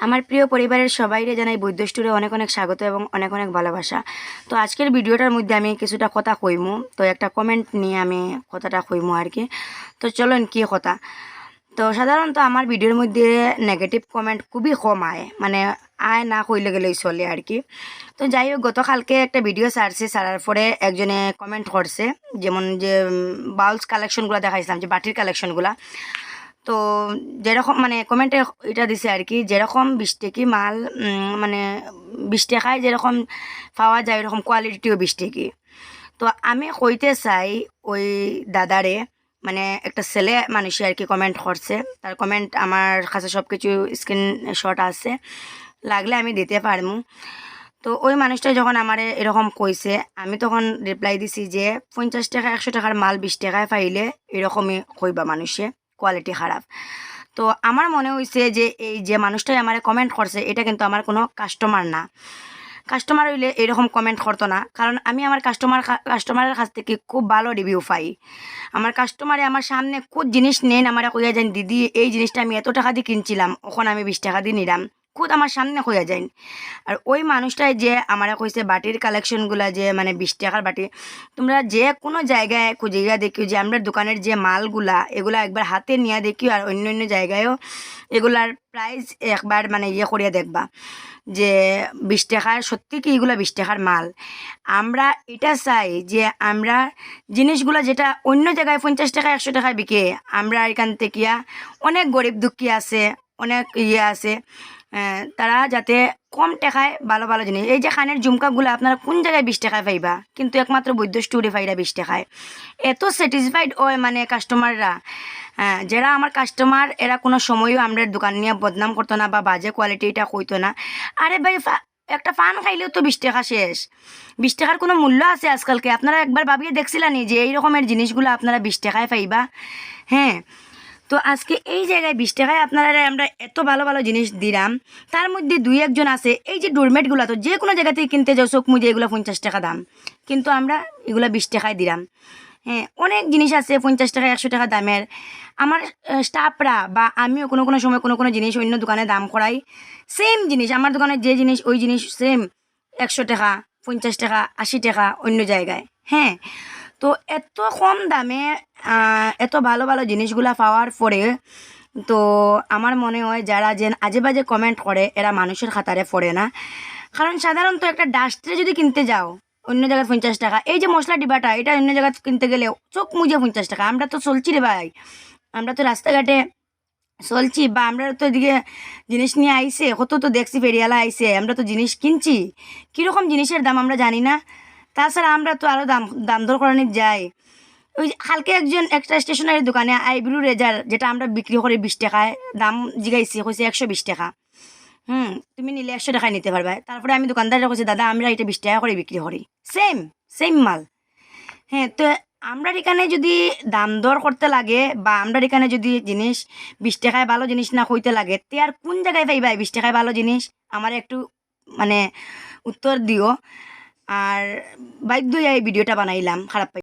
আমার প্রিয় পরিবারের সবাইরে জানাই বৈদ্য স্টোরে অনেক অনেক স্বাগত এবং অনেক অনেক ভালোবাসা। তো আজকের ভিডিওটার মধ্যে আমি কিছুটা কথা কইমু। তো একটা কমেন্ট নিয়ে আমি কথাটা কইমু আর কি তো চলেন কি কথা? তো সাধারণত আমার ভিডিওর মধ্যে নেগেটিভ কমেন্ট খুবই কম আয়। মানে আয় না কইলে গেলেই চলে আর কি তো যাই হোক, গতকালকে একটা ভিডিও ছাড়ছে। সারার পরে একজনে কমেন্ট করছে। যেমন যে বাউলস কালেকশনগুলো দেখাইছিলাম, যে বাটির কালেকশনগুলো তো যেরকম মানে কমেন্টে এটা দিছে আর কি, যেরকম বিশ টেকি মাল মানে বিশ টাকায় যেরকম পাওয়া যায়, ওরকম কোয়ালিটিও বিশ টেকি তো আমি কইতে চাই ওই দাদারে মানে একটা ছেলে মানুষই আর কি কমেন্ট করছে। তার কমেন্ট আমার কাছে সব কিছু স্ক্রিনশট আছে, লাগলে আমি দিতে পারমু। তো ওই মানুষটা যখন আমার এরকম কইছে, আমি তখন রিপ্লাই দিছি যে, পঞ্চাশ টাকা, একশো টাকার মাল বিশ টাকায় পাইলে এরকমই কইবা মানুষে। কোয়ালিটি খারাপ। তো আমার মনে হয়েছে যে এই যে মানুষটাই আমার কমেন্ট করছে, এটা কিন্তু আমার কোনো কাস্টমার না। কাস্টমার হইলে এরকম কমেন্ট করতো না, কারণ আমি আমার কাস্টমার কাস্টমারের কাছ থেকে খুব ভালো রিভিউ পাই। আমার কাস্টমারে আমার সামনে খুব জিনিস নেন, আমার কইয়া যান, দিদি, এই জিনিসটা আমি এত টাকা দিয়ে কিনছিলাম, ওখানে আমি বিশ টাকা দিয়ে নিলাম। খুদ আমার সামনে কইয়া যান আর ওই মানুষটাই যে আমার কইছে বাটির কালেকশনগুলা যে মানে বিশ টাকার বাটি, তোমরা যে কোনো জায়গায় খুঁজিয়া দেখিও যে আমরা দোকানের যে মালগুলা এগুলা একবার হাতে নিয়ে দেখিও আর অন্য অন্য জায়গায়ও এগুলার প্রাইস একবার মানে ইয়ে করিয়া দেখবা যে বিশ টাকার সত্যি কি এগুলো বিশ টাকার মাল। আমরা এটা চাই যে আমরা জিনিসগুলো যেটা অন্য জায়গায় পঞ্চাশ টাকা, একশো টাকায় বিকে, আমরা এখান থেকে অনেক গরিব দুঃখী আছে, অনেক ইয়ে আছে তারা যাতে কম টাকায় ভালো ভালো জিনিস। এই যে খানের ঝুমকাগুলো আপনারা কোন জায়গায় বিশ টাকায় পাইবা? কিন্তু একমাত্র বৈদ্য স্টোরে পাইরা বিশ টাকায়। এত স্যাটিসফাইড হয় মানে কাস্টমাররা হ্যাঁ যারা আমার কাস্টমার এরা কোনো সময়ও আমরা দোকান নিয়ে বদনাম করতো না বা বাজে কোয়ালিটি এটা কইতো না। আরে ভাই একটা পান খাইলেও তো বিশ টাকা শেষ। বিশ টাকার কোনো মূল্য আছে আজকালকে? আপনারা একবার ভাবিয়ে দেখছিলানি যে এই রকমের জিনিসগুলো আপনারা বিশ টাকায় পাইবা? হ্যাঁ। তো আজকে এই জায়গায় বিশ টাকায় আপনারা আমরা এত ভালো ভালো জিনিস দিলাম। তার মধ্যে দুই একজন আছে, এই যে ডোরমেটগুলো তো যে কোনো জায়গা থেকে কিনতে যাও, চোখ মুজে এগুলো পঞ্চাশ টাকা দাম। কিন্তু আমরা এগুলো বিশ টাকায় দিলাম। হ্যাঁ অনেক জিনিস আছে পঞ্চাশ টাকা, একশো টাকা দামের। আমার স্টাফরা বা আমিও কোনো কোনো সময় কোনো কোনো জিনিস অন্য দোকানে দাম করাই। সেম জিনিস, আমার দোকানে যে জিনিস, ওই জিনিস সেম একশো টাকা, পঞ্চাশ টাকা, আশি টাকা অন্য জায়গায়। হ্যাঁ তো এত কম দামে এত ভালো ভালো জিনিসগুলা পাওয়ার পরে, তো আমার মনে হয় যারা যে আজে বাজে কমেন্ট করে, এরা মানুষের খাতারে পড়ে না। কারণ সাধারণত একটা ডাস্টে যদি কিনতে যাও, অন্য জায়গায় পঞ্চাশ টাকা, এই যে মশলা ডিবাটা, এটা অন্য জায়গায় কিনতে গেলে চোখ মুজে পঞ্চাশ টাকা। আমরা তো চলছি রে ভাই। আমরা তো রাস্তাঘাটে চলছি বা আমরা তো এদিকে জিনিস নিয়ে আইসে, কত তো দেখছি ফেরিয়ালা আইসে, আমরা তো জিনিস কিনছি। কীরকম জিনিসের দাম আমরা জানি না। তাছাড়া আমরা তো আরও দাম দাম দর করানি যাই। ওই কালকে একজন একটা স্টেশনারি দোকানে আইব্রু রেজার যেটা আমরা বিক্রি করি বিশ টাকায়, দাম জিগাইছি, কইছে একশো বিশ টাকা। হুম, তুমি নিলে একশো টাকায় নিতে পারবে। তারপরে আমি দোকানদাররা কইছি, দাদা, আমরা এটা বিশ টাকা করে বিক্রি করি। সেম সেম মাল। হ্যাঁ তো আমরা এখানে যদি দাম দর করতে লাগে বা আমরা এখানে যদি জিনিস বিশ টাকায় ভালো জিনিস না হইতে লাগে, তে আর কোন জায়গায় পাইবা বিশ টাকায় ভালো জিনিস? আমার একটু মানে উত্তর দিও। আর বাধ্য এই ভিডিওটা বানাইলাম খারাপ